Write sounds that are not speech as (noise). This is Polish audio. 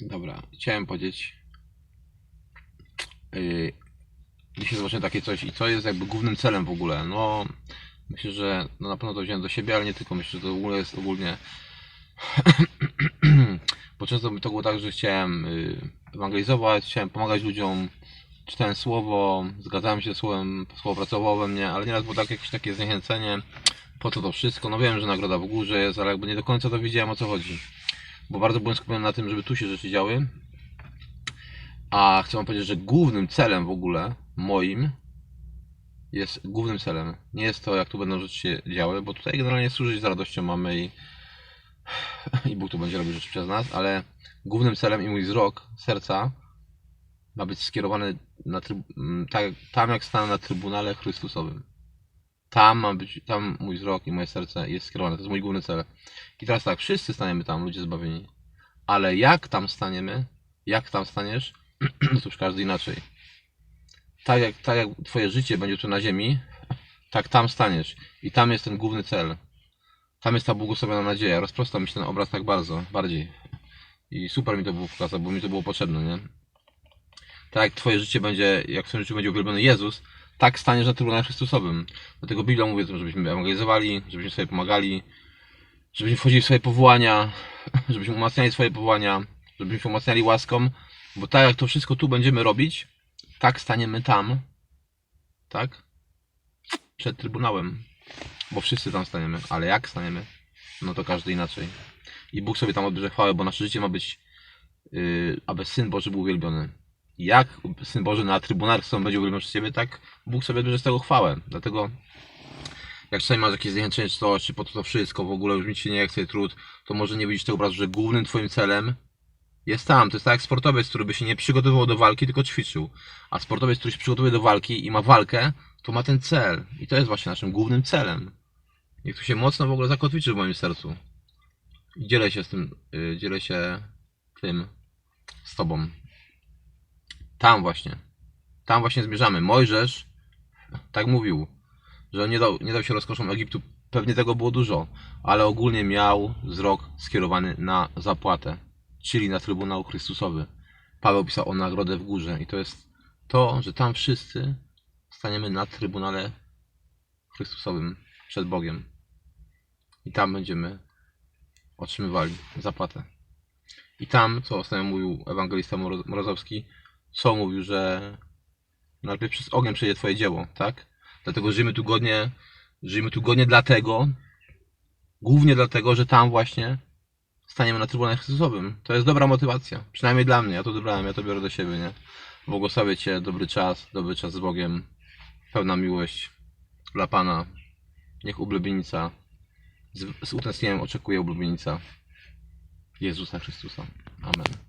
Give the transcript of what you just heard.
Dobra, chciałem powiedzieć. Yy, dzisiaj zobaczyłem takie coś i co jest jakby głównym celem w ogóle. No, myślę, że no na pewno to wziąłem do siebie, ale nie tylko. Myślę, że to w ogóle jest ogólnie. (clears throat) Bo często to było tak, że chciałem yy, ewangelizować, chciałem pomagać ludziom, czytałem słowo, zgadzałem się ze słowem, słowo pracowało we mnie, ale nieraz było tak, jakieś takie zniechęcenie. Po co to wszystko? No wiem, że nagroda w górze jest, ale jakby nie do końca to wiedziałem o co chodzi bo bardzo byłem skupiony na tym, żeby tu się rzeczy działy. A chcę wam powiedzieć, że głównym celem w ogóle moim jest głównym celem. Nie jest to, jak tu będą rzeczy się działy, bo tutaj generalnie służyć z radością mamy i, i Bóg tu będzie robił rzeczy przez nas, ale głównym celem i mój wzrok serca ma być skierowany na tryb, tak, tam, jak stanę na Trybunale Chrystusowym. Tam ma być, tam mój wzrok i moje serce jest skierowane. To jest mój główny cel. I teraz tak, wszyscy staniemy tam, ludzie zbawieni. Ale jak tam staniemy, jak tam staniesz, (clears throat) to już każdy inaczej. Tak jak, tak jak twoje życie będzie tu na ziemi, tak tam staniesz. I tam jest ten główny cel. Tam jest ta błogosławiona nadzieja. Rozprostał mi się ten obraz tak bardzo, bardziej. I super mi to było pokazać, bo mi to było potrzebne, nie? Tak jak twoje życie będzie, jak w twoim życiu będzie uwielbiony Jezus, tak staniesz na Trybunale Chrystusowym. Dlatego Biblia mówi o tym, żebyśmy ewangelizowali, żebyśmy sobie pomagali, żebyśmy wchodzili w swoje powołania, (laughs) żebyśmy umacniali swoje powołania, żebyśmy umacniali łaską, bo tak jak to wszystko tu będziemy robić, tak staniemy tam, tak? Przed Trybunałem. Bo wszyscy tam staniemy, ale jak staniemy? No to każdy inaczej. I Bóg sobie tam odbierze chwałę, bo nasze życie ma być, yy, aby Syn Boży był uwielbiony. Jak Syn Boży na Trybunale Chrystusowym będzie uwielbiony przez Ciebie, tak Bóg sobie odbierze z tego chwałę. Dlatego jak czasami masz jakieś zniechęcenie czy coś, czy po to, to wszystko, w ogóle już mi się nie chce trud, to może nie widzisz tego obrazu, że głównym twoim celem jest tam. To jest tak jak sportowiec, który by się nie przygotowywał do walki, tylko ćwiczył. A sportowiec, który się przygotowuje do walki i ma walkę, to ma ten cel. I to jest właśnie naszym głównym celem. Niech to się mocno w ogóle zakotwiczy w moim sercu. I dzielę się z tym, yy, dzielę się tym z tobą. Tam właśnie. Tam właśnie zmierzamy. Mojżesz tak mówił że nie dał, nie dał się rozkoszom Egiptu. Pewnie tego było dużo, ale ogólnie miał wzrok skierowany na zapłatę, czyli na Trybunał Chrystusowy. Paweł pisał o nagrodę w górze i to jest to, że tam wszyscy staniemy na Trybunale Chrystusowym przed Bogiem. I tam będziemy otrzymywali zapłatę. I tam, co ostatnio mówił ewangelista Moro- Morozowski, co mówił, że najpierw przez ogień przejdzie twoje dzieło, tak? Dlatego żyjemy tu godnie, żyjemy tu godnie dlatego, głównie dlatego, że tam właśnie staniemy na Trybunale Chrystusowym. To jest dobra motywacja. Przynajmniej dla mnie. Ja to dobrałem, ja to biorę do siebie, nie? Błogosławię Cię, dobry czas, dobry czas z Bogiem, pełna miłość dla Pana. Niech ulubienica, z, z utęsknieniem oczekuje ulubienica Jezusa Chrystusa. Amen.